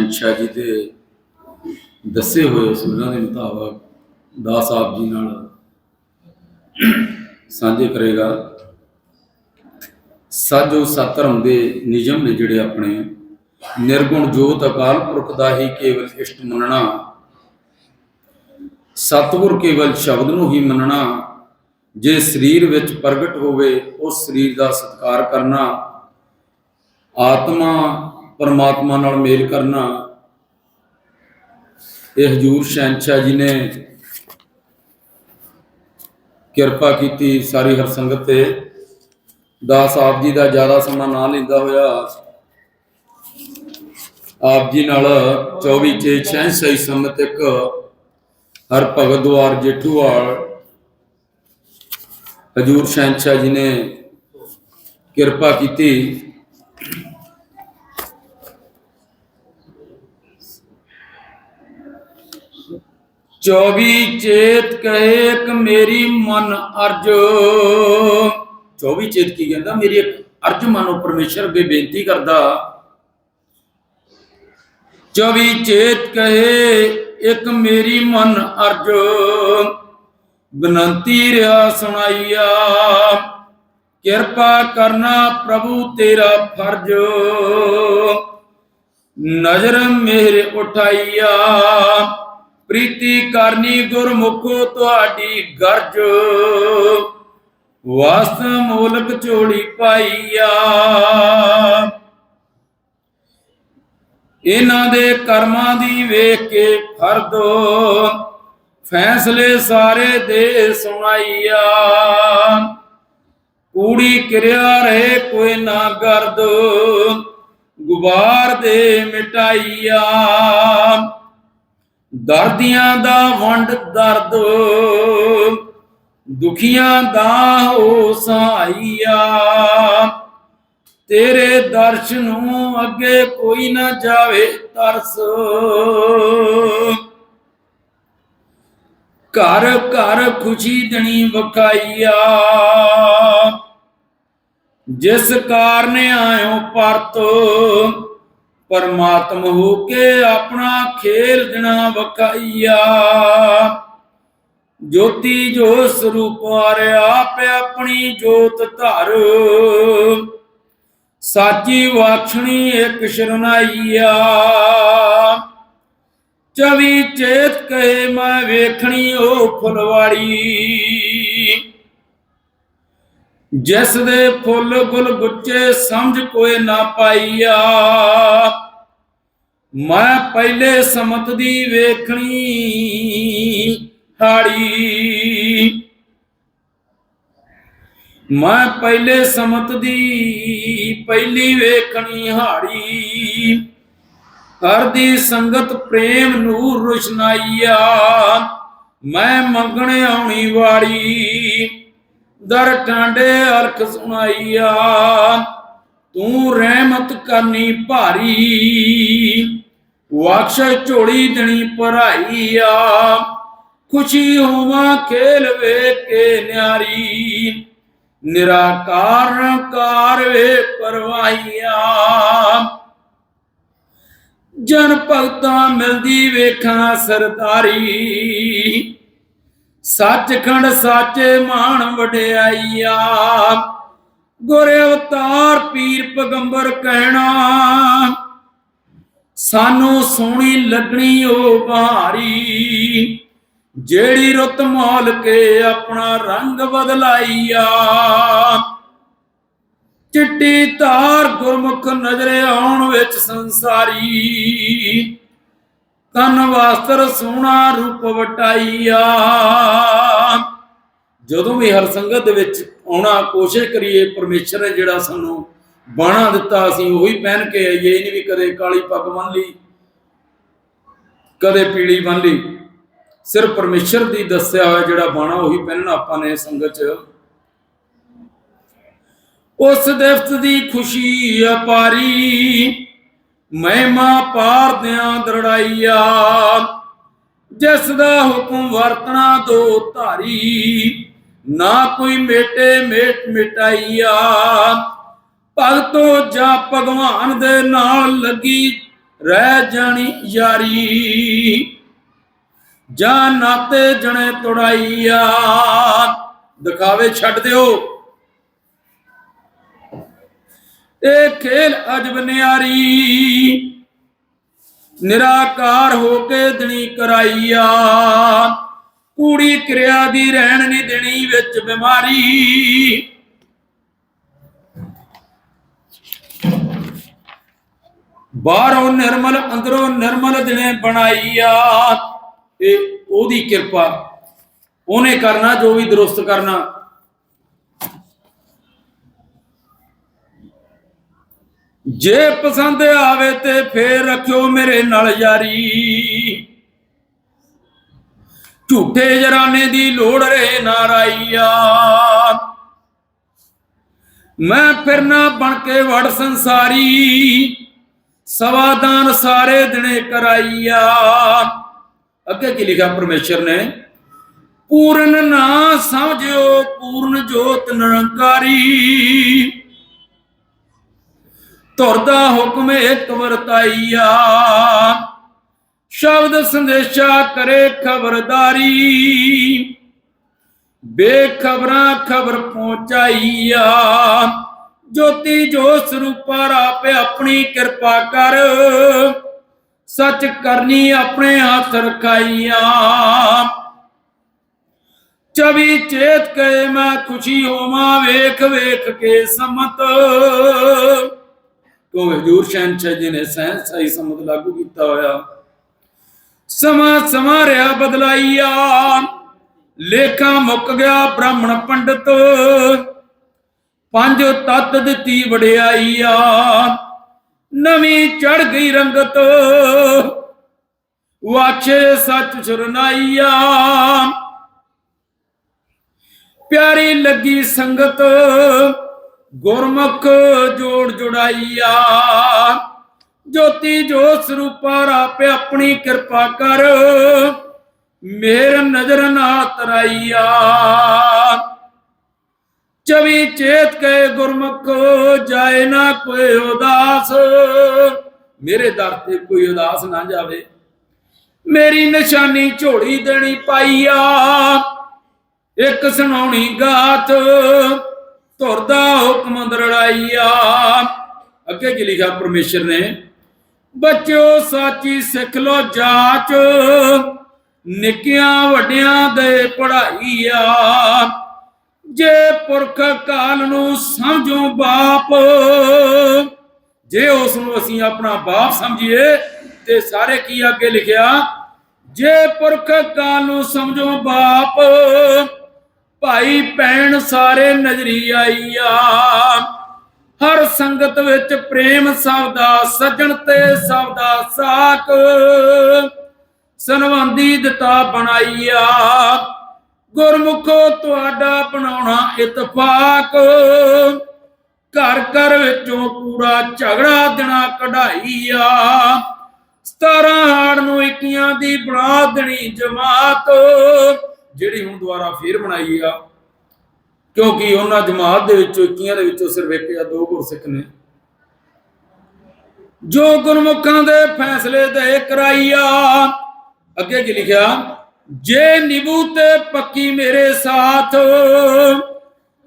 ਸ਼ਹਿਨशाह ਜੀ ਦੇ ਦੱਸੇ ਹੋਏ ਅਸੂਲਾਂ ਦੇ ਮੁਤਾਬਕ ਦਾਸ ਆਪ ਜੀ ਨਾਲ ਸਾਂਝੇ ਕਰੇਗਾ। ਸਾਜੋ ਸਤਰਮ ਦੇ ਨਿਯਮ ਨੇ ਜਿਹੜੇ ਆਪਣੇ ਨਿਰਗੁਣ ਜੋਤ ਅਕਾਲ ਪੁਰਖ ਦਾ ਹੀ ਕੇਵਲ ਇਸ਼ਟ ਮੰਨਣਾ, ਸਤਿਗੁਰ ਕੇਵਲ ਸ਼ਬਦ ਨੂੰ ਹੀ ਮੰਨਣਾ, ਜੇ ਸਰੀਰ ਵਿੱਚ ਪ੍ਰਗਟ ਹੋਵੇ ਉਸ ਸਰੀਰ ਦਾ ਸਤਿਕਾਰ ਕਰਨਾ, ਆਤਮਾ ਪਰਮਾਤਮਾ ਨਾਲ ਮੇਲ ਕਰਨਾ। ਇਹ ਹਜੂਰ ਸ਼ਹਿਨशाह ਜੀ ਨੇ ਕਿਰਪਾ ਕੀਤੀ ਸਾਰੀ ਹਰ ਸੰਗਤ ਤੇ। ਦਾਸ ਆਪ ਜੀ ਦਾ ਜ਼ਿਆਦਾ ਸਮਾਂ ਨਾ ਲੈਂਦਾ ਹੋਇਆ। ਆਪ ਜੀ ਨਾਲ 24 ਤੇ 66 ਸਮੇਂ ਇੱਕ ਹਰ ਭਗਤ ਦੁਆਰ ਜੇਠੂਵਾਲ। ਹਜੂਰ ਸ਼ਹਿਨशाह ਜੀ ਨੇ ਕਿਰਪਾ ਕੀਤੀ। ਚੌਵੀ ਚੇਤ ਕਹੇ ਇੱਕ ਮੇਰੀ ਮਨ ਅਰਜ। ਚੌਵੀ ਚੇਤ ਕੀ ਕਹਿੰਦਾ? ਮੇਰੀ ਅਰਜ ਮਨੋ ਪਰਮੇਸ਼ਰ ਅੱਗੇ ਬੇਨਤੀ ਕਰਦਾ। ਚੌਵੀ ਚੇਤ ਕਹੇ ਇੱਕ ਮੇਰੀ ਮਨ ਅਰਜ। ਬਨੰਤੀ ਰਿਆ ਸੁਣਾਈਆ, ਕਿਰਪਾ ਕਰਨਾ ਪ੍ਰਭੂ ਤੇਰਾ ਫਰਜ਼। ਨਜ਼ਰ ਮੇਰੇ ਉਠਾਈਆ ਪ੍ਰੀਤੀ ਕਰਨੀ ਗੁਰਮੁਖੋ ਤੁਹਾਡੀ ਗਰਜ। ਵਾਸਤ ਮੂਲਕ ਝੋਲੀ ਪਾਈਆ ਇਹਨਾਂ ਦੇ ਕਰਮਾਂ ਦੀ ਵੇਖ ਕੇ ਫਰਦੋ। ਫੈਸਲੇ ਸਾਰੇ ਦੇ ਸੁਣਾਈਆ ਕੂੜੀ ਕਿਰਿਆ ਰਹੇ ਕੋਈ ਨਾ ਗਰਦ। ਗੁਬਾਰ ਦੇ ਮਿਟਾਈਆ ਦਰਦੀਆਂ ਦਾ ਵੰਡ ਦਰਦ, ਦੁਖੀਆਂ ਦਾ ਹੋ ਸਹਾਈਆ ਤੇਰੇ ਦਰਸ਼ ਨੂੰ ਅੱਗੇ ਕੋਈ ਨਾ ਜਾਵੇ ਤਰਸ। ਘਰ ਘਰ ਖੁਸ਼ੀ ਦਣੀ ਵਖਾਈਆ। ਜਿਸ ਕਾਰਨ ਆਇਓ ਪਰਤੋ ਪਰਮਾਤਮ ਹੋ ਕੇ ਆਪਣਾ ਖੇਲ ਦਿਨਾ ਵਕਾਈਆ ਜੋਤੀ ਜੋ ਸਰੂਪ ਆਰਿਆ, ਆਪੇ ਆਪਣੀ ਜੋਤ ਧਰ। ਸਾਚੀ ਵਾਖਣੀ ਇੱਕ ਸ਼ਰਨਾਈਆ। ਚਵੀ ਚੇਤ ਕਹੇ ਮੈਂ ਵੇਖਣੀ ਉਹ ਫੁਲਵਾੜੀ। ਜਿਸ ਦੇ ਫੁੱਲ ਗੁਲ ਗੁੱਚੇ ਸਮਝ ਕੋਈ ਨਾ ਪਾਈਆ। ਮੈਂ ਪਹਿਲੇ ਸਮਤ ਦੀ ਵੇਖਣੀ ਹਾੜੀ। ਮੈਂ ਪਹਿਲੇ ਸਮਤ ਦੀ ਪਹਿਲੀ ਵੇਖਣੀ ਹਾੜੀ। ਹਰ ਦੀ ਸੰਗਤ ਪ੍ਰੇਮ ਨੂਰ ਰੁਸ਼ਨਾਈਆ। ਮੈਂ ਮੰਗਣ ਆਉਣੀ ਵਾੜੀ। ਦਰ ਟਾਂਡੇ ਅਰਖ ਸੁਣਾਈਆ, ਤੂੰ ਰਹਿਮਤ ਕਰਨੀ ਭਾਰੀ। ਵਾਕਸ਼ ਝੋਲੀ ਦਣੀ ਭਰਾਈਆ, ਖੁਸ਼ੀ ਹੋਵਾਂ ਖੇਲ ਵੇਖ ਕੇ ਨਿਆਰੀ। ਨਿਰਾਕਾਰ ਕਾਰ ਵੇ ਪਰਵਾਈਆ ਜਨ ਭਗਤਾਂ ਮਿਲਦੀ ਵੇਖਾਂ ਸਰਦਾਰੀ। ਸੱਚਖੰਡ ਸਾਚੇ ਮਾਣ ਵਡਿਆਈਆ, ਗੁਰ ਅਵਤਾਰ ਪੀਰ ਪਗੰਬਰ ਕਹਿਣਾ, ਸਾਨੂੰ ਸੋਹਣੀ ਲੱਗਣੀ ਓ ਬਹਾਰੀ ਜਿਹੜੀ ਰੁੱਤ ਮੌਲ ਕੇ ਆਪਣਾ ਰੰਗ ਬਦਲਾਈਆ। ਚਿੱਟੀ ਧਾਰ ਗੁਰਮੁਖ ਨਜ਼ਰੇ ਆਉਣ ਵਿੱਚ ਸੰਸਾਰੀ ਤਨ ਵਾਸਤਰ ਸੋਹਣਾ ਰੂਪ ਵਟਾਈਆ। ਜਦੋਂ ਵੀ ਹਰ ਸੰਗਤ ਦੇ ਵਿੱਚ ਆਉਣਾ, ਕੋਸ਼ਿਸ਼ ਕਰੀਏ, ਪਰਮੇਸ਼ਰ ਨੇ ਜਿਹੜਾ ਸਾਨੂੰ ਬਾਣਾ ਦਿੱਤਾ, ਅਸੀਂ ਉਹੀ ਪਹਿਨ ਕੇ ਆਈਏ। ਇਹ ਨਹੀਂ ਵੀ ਕਦੇ ਕਾਲੀ ਪੱਗ ਬੰਨ ਲਈ, ਕਦੇ ਪੀਲੀ ਬੰਨ ਲਈ। ਸਿਰਫ ਪਰਮੇਸ਼ਰ ਦੀ ਦੱਸਿਆ ਹੋਇਆ ਜਿਹੜਾ ਬਾਣਾ, ਉਹੀ ਪਹਿਨਣਾ ਆਪਾਂ ਨੇ ਸੰਗਤ ਚ। ਉਸ ਦਿਵਸ ਦੀ ਖੁਸ਼ੀ ਅਪਾਰੀ ਮਹਿਮਾ ਪਾਰ ਦਿਆਂ ਦਰੜਾਈਆ, ਜਿਸ ਦਾ ਹੁਕਮ ਵਰਤਣਾ ਦੋ ਧਾਰੀ, ਨਾ ਕੋਈ ਮੇਟੇ ਮੇਟ ਮਿਟਾਈਆ। ਭਗਤੋ ਜਾਂ ਭਗਵਾਨ ਦੇ ਨਾਲ ਲੱਗੀ ਰਹਿ ਜਾਣੀ ਯਾਰੀ, ਜਾਂ ਨਾਤੇ ਜਣੇ ਤੁੜਾਈਆ। ਦਿਖਾਵੇ ਛੱਡ ਦਿਓ। ਇਹ ਖੇਲ ਅਜਬ ਨਿਆਰੀ। ਨਿਰਾਕਾਰ ਹੋ ਕੇ ਦਣੀ ਕਰਾਈਆ। ਕੂੜੀ ਕਿਰਿਆ ਦੀ ਰਹਿਣ ਨਹੀਂ ਦੇਣੀ ਵਿੱਚ ਬਿਮਾਰੀ। ਬਾਹਰੋਂ ਨਿਰਮਲ, ਅੰਦਰੋਂ ਨਿਰਮਲ ਦਿਨੇ ਬਣਾਈਆ। ਇਹ ਉਹਦੀ ਕਿਰਪਾ। ਉਹਨੇ ਕਰਨਾ ਜੋ ਵੀ ਦਰੁਸਤ ਕਰਨਾ। ਜੇ ਪਸੰਦ ਆਵੇ ਤੇ ਫੇਰ ਰੱਖਿਓ ਮੇਰੇ ਨਾਲ ਯਾਰੀ। ਝੂਠੇ ਜਰਾਨੇ ਦੀ ਲੋੜ ਰੇ ਨਾਰਾਈਆ ਮੈਂ ਫਿਰਨਾ ਬਣ ਕੇ ਵੜ ਸੰਸਾਰੀ ਸਵਾਦਾਨ ਸਾਰੇ ਦਿਨੇ ਕਰਾਈਆ। ਅੱਗੇ ਕੀ ਲਿਖਿਆ ਪਰਮੇਸ਼ਰ ਨੇ? ਪੂਰਨ ਨਾ ਸਮਝਿਓ, ਪੂਰਨ ਜੋਤ ਨਿਰੰਕਾਰੀ। ਤੁਰਦਾ ਹੁਕਮ ਇੱਕ ਵਰਤਾਈਆ। ਸ਼ਬਦ ਸੰਦੇਸ਼ਾ ਕਰੇ ਖਬਰਦਾਰੀ। ਬੇਖਬਰਾਂ ਖਬਰ ਪਹੁੰਚਾਈਆ। ਜੋਤੀ ਜੋ ਸਰੂਪਾ ਰਾਪੇ ਆਪਣੀ ਕਿਰਪਾ ਕਰ। ਸੱਚ ਕਰਨੀ ਆਪਣੇ ਹੱਥ ਰਖਾਈਆ। ਚਵੀ ਚੇਤ ਕੇ ਮੈਂ ਖੁਸ਼ੀ ਹੋਵਾਂ ਵੇਖ ਵੇਖ ਕੇ ਸਮਤ। ਕੋ ਹਜੂਰ ਸ਼ਹਿਨशाह ਜੀ ਨੇ ਸਹਿਨ ਸਹੀ ਸਮਤ ਲਾਗੂ ਕੀਤਾ ਹੋਇਆ। ਸਮਾਂ ਸਮਾਂ ਰਿਆ ਬਦਲਾਈਆ, ਲੇਖਾ ਮੁੱਕ ਗਿਆ ਬ੍ਰਾਹਮਣ ਪੰਡਤ। ਪੰਜ ਤੱਤ ਦਿੱਤੀ ਵਡਿਆਈਆ, ਨਵੀਂ ਚੜ ਗਈ ਰੰਗਤ। ਵਾਛੇ ਸੱਚ ਸੁਰਨਾਈਆ, ਪਿਆਰੀ ਲੱਗੀ ਸੰਗਤ। ਗੁਰਮੁਖ ਜੋੜ ਜੁੜਾਈਆ। ਜੋਤੀ ਜੋਤ ਸਰੂਪਾ ਰਾਪੇ ਆਪਣੀ ਕਿਰਪਾ ਕਰ, ਮੇਰ ਨਜ਼ਰ ਨਾ ਤਰਾਈਆ। ਚਵੀ ਚੇਤ ਕੇ ਗੁਰਮੁਖ, ਜਾਏ ਨਾ ਕੋਈ ਉਦਾਸ। ਮੇਰੇ ਦਰ ਤੇ ਕੋਈ ਉਦਾਸ ਨਾ ਜਾਵੇ। ਮੇਰੀ ਨਿਸ਼ਾਨੀ ਝੋਲੀ ਦੇਣੀ ਪਾਈਆ। ਇੱਕ ਸੁਣਾਉਣੀ ਗਾਤ ਤੁਰਦਾ ਹੁਕਮ ਦਰੜਾਈਆ। ਅੱਗੇ ਕੀ ਲਿਖਿਆ ਪਰਮੇਸ਼ਰ ਨੇ? ਬੱਚਿਓ, ਸਾਚੀ ਸਿੱਖ ਲੋ ਜਾਚ, ਨਿੱਕਿਆਂ ਵੱਡਿਆਂ ਦੇ ਪੜਾਈਆ ਜੇ ਪੁਰਖ ਕਾਲ ਨੂੰ ਸਮਝੋ ਬਾਪ, ਜੇ ਉਸ ਨੂੰ ਅਸੀਂ ਆਪਣਾ ਬਾਪ ਸਮਝੀਏ, ਤੇ ਸਾਰੇ ਕੀ ਅੱਗੇ ਲਿਖਿਆ? ਜੇ ਪੁਰਖ ਕਾਲ ਨੂੰ ਸਮਝੋ ਬਾਪ ਭਾਈ ਭੈਣ ਸਾਰੇ ਨਜ਼ਰੀ ਆਈਆ। ਹਰ ਸੰਗਤ ਵਿੱਚ ਪ੍ਰੇਮ ਸਭ ਦਾ ਸੱਜਣ ਤੇ ਸਭ ਦਾ ਸਾਕ ਸਨਵੰਦੀ ਦਿੱਤਾ ਬਣਾਈਆ। ਗੁਰਮੁਖੋ ਤੁਹਾਡਾ ਬਣਾਉਣਾ ਇਤਫਾਕ। ਘਰ ਘਰ ਵਿੱਚੋਂ ਕੂੜਾ ਝਗੜਾ ਦੇਣਾ ਕਢਾਈਆ। 17 ਹਾੜ ਨੂੰ ਇੱਕੀਆਂ ਦੀ ਬਣਾ ਦੇਣੀ ਜਮਾਤ। ਜਿਹੜੀ ਹੁਣ ਦੁਬਾਰਾ ਫੇਰ ਬਣਾਈ ਆ, ਕਿਉਂਕਿ ਉਹਨਾਂ ਜਮਾਤ ਦੇ ਵਿੱਚੋਂ, ਇੱਕੀਆਂ ਦੇ ਵਿੱਚੋਂ ਸਿਰਫ ਇੱਕ ਜਾਂ ਦੋ ਗੁਰਸਿੱਖ ਨੇ। ਜੋ ਗੁਰਮੁਖਾਂ ਦੇ ਫੈਸਲੇ ਦੇ ਕਰਾਈਆ ਅੱਗੇ ਕੀ ਲਿਖਿਆ? ਜੇ ਨਿਭੂ ਤੇ ਪੱਕੀ ਮੇਰੇ ਸਾਥ,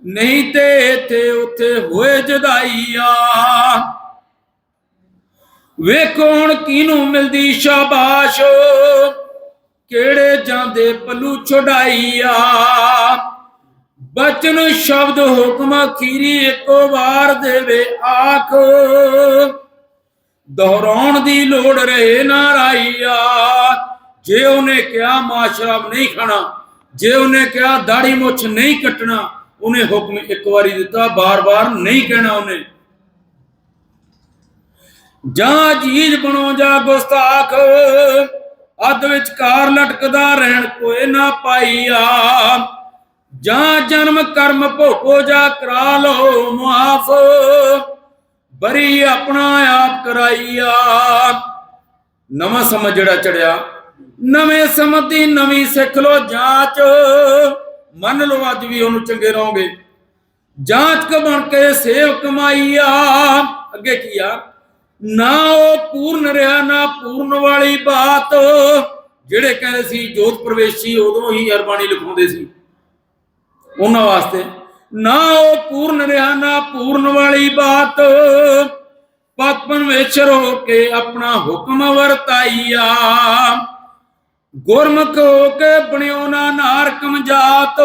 ਨਹੀਂ ਤੇ ਇੱਥੇ ਉੱਥੇ ਹੋਏ ਜਦਾਈਆ ਵੇਖੋ ਹੁਣ ਕਿਨੂੰ ਮਿਲਦੀ ਸ਼ਾਬਾਸ਼। ਕਿਹੜੇ ਜਾਂਦੇ ਪੱਲੂ ਛੁਡਾਈਆ? ਬਚਨ ਸ਼ਬਦ ਹੁਕਮ ਅਖੀਰੀ ਇੱਕੋ ਵਾਰ ਦੇਵੇ ਆਖ। ਦੁਹਰਾਉਣ ਦੀ ਲੋੜ ਰਹੇ ਨਾ ਰਾਈਆ। ਜੇ ਉਹਨੇ ਕਿਹਾ ਮਾਸ਼ਰਾਬ ਨਹੀਂ ਖਾਣਾ, ਜੇ ਉਹਨੇ ਕਿਹਾ ਦਾੜੀ ਮੁੱਛ ਨਹੀਂ ਕੱਟਣਾ, ਉਹਨੇ ਹੁਕਮ ਇੱਕ ਵਾਰੀ ਦਿੱਤਾ, ਬਾਰ-ਬਾਰ ਨਹੀਂ ਕਹਿਣਾ ਉਹਨੇ। ਜਾਂ ਜੀਜ ਬਣੋ ਜਾਂ ਗੁਸਤਾਖ। ਅੱਧ ਵਿੱਚ ਲਟਕਦਾ ਰਹਿਣ ਕੋਏ ਨਾ ਪਾਈਆ। ਜਾਂ ਜਨਮ ਕਰਮ ਭੋਗੋ ਜਾ ਕਰਾ ਲੋ ਮਾਫ ਬਰੀ ਆਪਣਾ ਆਪ ਕਰਾਈਆ। ਨਵਾਂ ਸਮਝ ਜਿਹੜਾ ਚੜਿਆ। ਨਵੇਂ ਸਮਝ ਦੀ ਨਵੀਂ ਸਿੱਖ ਲੋ ਜਾਂਚ। ਮੰਨ ਲਓ ਅੱਜ ਵੀ ਉਹਨੂੰ ਚੰਗੇ ਰਹੋਗੇ। ਜਾਂਚ ਕ ਬਣ ਕੇ ਸੇਵ ਕਮਾਈਆ ਅੱਗੇ ਆ? ਨਾ ਉਹ ਪੂਰਨ ਰਿਹਾ, ਨਾ ਪੂਰਨ ਵਾਲੀ ਬਾਤ। ਜਿਹੜੇ ਕਹਿੰਦੇ ਸੀ ਜੋਤ ਪ੍ਰਵੇਸ਼ੀ, ਉਦੋਂ ਹੀ ਅਰਬਾਣੀ ਲਿਖਾਉਂਦੇ ਸੀ। ਉਹਨਾਂ ਵਾਸਤੇ ਨਾ ਉਹ ਪੂਰਨ ਰਿਹਾ, ਨਾ ਪੂਰਨ ਵਾਲੀ ਬਾਤ। ਪਤਪਨ ਵਿਚਰ ਹੋ ਕੇ ਆਪਣਾ ਹੁਕਮ ਵਰਤਾਈਆ। ਗੁਰਮੁਖ ਹੋ ਕੇ ਬਣਿਓ ਨਾ ਨਾਰਕਮ ਜਾਤ।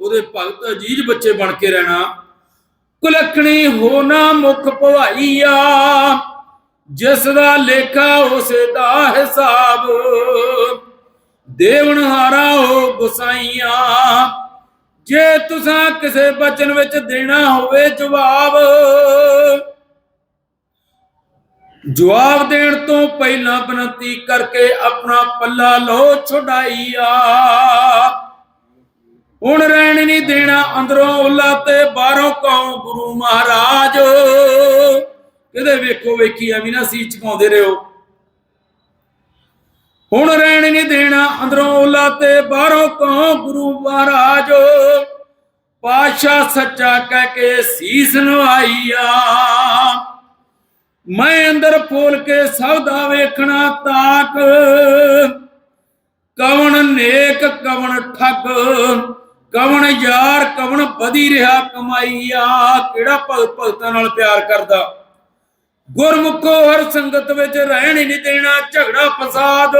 ਉਹਦੇ ਭਗਤ ਅਜੀਜ ਬੱਚੇ ਬਣ ਕੇ ਰਹਿਣਾ। ਕੁਲਖਣੀ ਹੋ ਮੁਖ ਭਵਾਈਆ। ਜਿਸ ਦਾ ਲੇਖਾ ਉਸ ਦਾ ਹਿਸਾਬ। ਦੇਵਨ ਹਾਰਾ ਹੋ ਗੁਸਾਈਆਂ। ਜੇ ਤੁਸਾਂ ਕਿਸੇ ਬਚਨ ਵਿੱਚ ਦੇਣਾ ਹੋਵੇ ਜਵਾਬ। ਜਵਾਬ ਦੇਣ ਤੋਂ ਪਹਿਲਾਂ ਬਨਤੀ ਕਰਕੇ ਆਪਣਾ ਪੱਲਾ ਲੋ ਛੁਡਾਈਆ। ਹੁਣ ਰਹਿਣ ਨਹੀਂ ਦੇਣਾ ਅੰਦਰੋਂ ਉੱਲਾ ਤੇ ਬਾਹਰੋਂ ਕੌਂ ਗੁਰੂ ਮਹਾਰਾਜ। ਕਿਤੇ ਵੇਖੋ ਵੇਖੀ ਐਵੇਂ ਨਾ ਸੀ ਚਕਾਉਂਦੇ ਰਹੋ। ਹੁਣ ਰਹਿਣ ਨਹੀਂ ਦੇਣਾ ਅੰਦਰੋਂ ਉੱਲਾ ਤੇ ਬਾਹਰੋਂ ਕੌਂ ਗੁਰੂ ਮਹਾਰਾਜ। ਪਾਸ਼ਾ ਸੱਚਾ ਕਹਿ ਕੇ ਸੀਸ ਨਵਾਈਆ। ਮੈਂ ਅੰਦਰ ਫੋਲ ਕੇ ਸਭ ਦਾ ਵੇਖਣਾ ਤਾਕ। ਕਵਣ ਨੇਕ, ਕਵਣ ਠੱਗ। ਕਵਣ ਯਾਰ, ਕਵਣ ਵਧੀ ਰਿਹਾ ਕਮਾਈਆ, ਕਿਹੜਾ ਭਗਤ ਭਗਤਾਂ ਨਾਲ ਪਿਆਰ ਕਰਦਾ? ਗੁਰਮੁਖੋ ਹਰ ਸੰਗਤ ਵਿੱਚ ਰਹਿਣ ਹੀ ਨਹੀਂ ਦੇਣਾ, ਝਗੜਾ ਫਸਾਦ।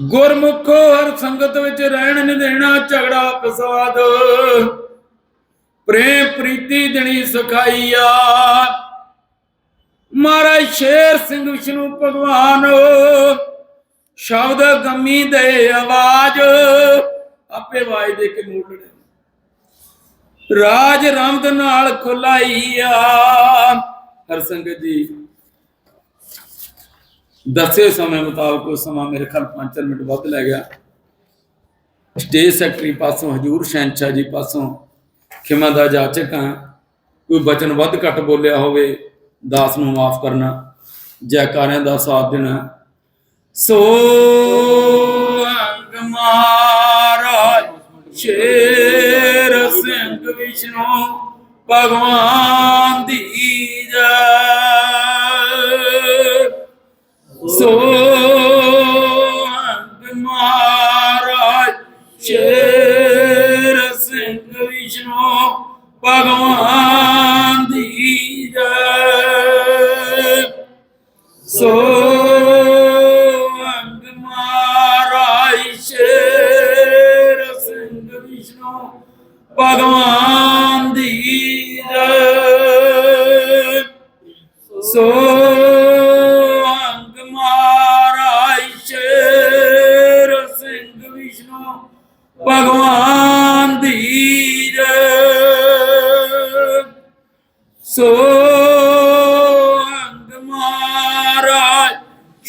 ਗੁਰਮੁਖੋ ਹਰ ਸੰਗਤ ਵਿੱਚ ਰਹਿਣ ਨਹੀਂ ਦੇਣਾ, ਝਗੜਾ ਫਸਾਦ। ਪ੍ਰੇਮ, ਪ੍ਰੀਤੀ ਦੇਣੀ ਸਖਾਈਆ। ਮਹਾਰਾਜ ਸ਼ੇਰ ਸਿੰਘ ਵਿਸ਼ਨੂੰ ਭਗਵਾਨ, ਸ਼ਬਦ ਗਮੀ ਦੇ ਆਵਾਜ਼, ਆਪੇ ਆਵਾਜ਼ ਕੇ ਮੋੜਨੇ ਰਾਜ ਰਮਦ ਨਾਲ ਖੁਲਾਈਆ, ਹਰ ਸੰਗਤ ਜੀ। ਦੱਸੇ ਸਮੇਂ ਮੁਤਾਬਕ ਉਹ ਸਮਾਂ ਮੇਰੇ ਖਿਆਲ 5 ਮਿੰਟ ਵੱਧ ਲੈ ਗਿਆ। ਸਟੇਜ ਸੈਕਟਰੀ ਪਾਸੋਂ ਹਜੂਰ ਸ਼ਹਿਨशाह ਜੀ ਪਾਸੋਂ ਖਿਮਾ ਦਾ ਜਾਚਕ ਹਾਂ। ਕੋਈ ਬਚਨ ਵੱਧ ਘੱਟ ਬੋਲਿਆ ਹੋਵੇ ਦਾਸ ਨੂੰ ਮਾਫ ਕਰਨਾ, ਜੈਕਾਰਿਆਂ ਦਾ ਸਾਥ ਦੇਣਾ। ਸੋ ਅੰਗ ਮਹਾਰਾਜ, ਸ਼ੇਰ ਸਿੰਘ ਵਿਸ਼ਨੂੰ, ਭਗਵਾਨ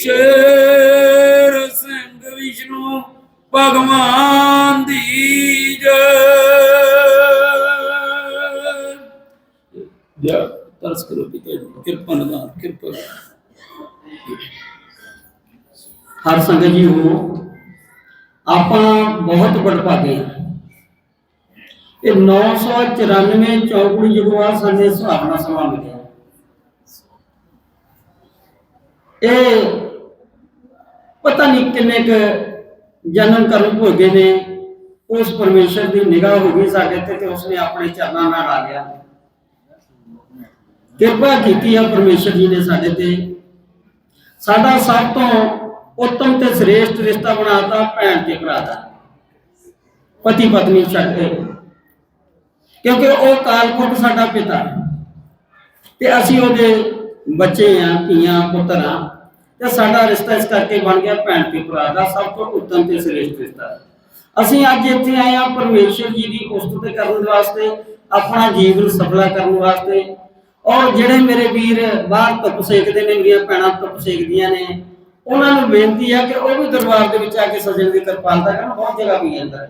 ਸ਼ੇਰ ਸਿੰਘ ਵਿਸ਼ਨੂੰ ਭਗਵਾਨ ਦੀ ਜੈ। ਤਰਸ ਕਰੋ ਪਿਤਾ ਜੀ, ਕਿਰਪਾ ਨਿਦਾਨ, ਕਿਰਪਾ। ਹਰ ਸੰਗਤ ਜੀ ਹੋ ਆਪਾਂ ਬਹੁਤ ਵਡਭਾਗੇ ਹਾਂ। ਇਹ 994 ਚੌਕੜੀ ਜਗਵਾਰ ਸਾਡੇ ਹਿਸਾਬ ਨਾਲ ਸਮਾਂ ਮਿਲਿਆ। ਇਹ ਪਤਾ ਨਹੀਂ ਕਿੰਨੇ ਕ ਜਨਮ ਕਰਮ ਭੋਗੇ ਨੇ। ਉਸ ਪਰਮੇਸ਼ਰ ਦੀ ਨਿਗਾਹ ਹੋ ਗਈ ਸਾਡੇ ਤੇ ਤੇ ਉਸਨੇ ਆਪਣੇ ਚਰਨਾਂ ਨਾਲ ਆ ਗਿਆ। ਕਿਰਪਾ ਕੀਤੀ ਹੈ ਪਰਮੇਸ਼ਰ ਜੀ ਨੇ ਸਾਡੇ ਤੇ। ਸਾਡਾ ਸਭ ਤੋਂ ਉੱਤਮ ਤੇ ਸ੍ਰੇਸ਼ਟ ਰਿਸ਼ਤਾ ਬਣਾਤਾ, ਭੈਣ ਤੇ ਭਰਾ ਦਾ। ਪਤੀ ਪਤਨੀ ਛੱਡ ਕੇ। ਕਿਉਂਕਿ ਉਹ ਕਾਲਕੁਟ ਸਾਡਾ ਪਿਤਾ ਤੇ ਅਸੀਂ ਉਹਦੇ ਬੱਚੇ ਆ ਧੀਆਂ, ਪੁੱਤਰਾਂ ਤੇ ਸਾਡਾ ਰਿਸ਼ਤਾ ਇਸ ਕਰਕੇ ਬਣ ਗਿਆ ਭੈਣ ਤੇ ਭਰਾ ਦਾ, ਸਭ ਤੋਂ ਉੱਤਮ ਤੇ ਸ੍ਰੇਸ਼ਟ ਰਿਸ਼ਤਾ। ਅਸੀਂ ਅੱਜ ਇੱਥੇ ਆਏ ਹਾਂ ਪਰਮੇਸ਼ਰ ਜੀ ਦੀ ਉਸਤਤ ਕਰਨ ਵਾਸਤੇ, ਆਪਣਾ ਜੀਵਨ ਸਫਲਾ ਕਰਨ ਵਾਸਤੇ। ਔਰ ਜਿਹੜੇ ਮੇਰੇ ਵੀਰ ਬਾਹਰ ਧੁੱਪ ਸੇਕਦੇ ਨੇ, ਮੇਰੀਆਂ ਭੈਣਾਂ ਧੁੱਪ ਸੇਕਦੀਆਂ ਨੇ, ਉਹਨਾਂ ਨੂੰ ਬੇਨਤੀ ਹੈ ਕਿ ਉਹ ਵੀ ਦਰਬਾਰ ਦੇ ਵਿੱਚ ਆ ਕੇ ਸਜਣ ਦੀ ਕਿਰਪਾਲਤਾ ਕਰਨ, ਬਹੁਤ ਜਗ੍ਹਾ ਵੀ ਜਾਂਦਾ ਹੈ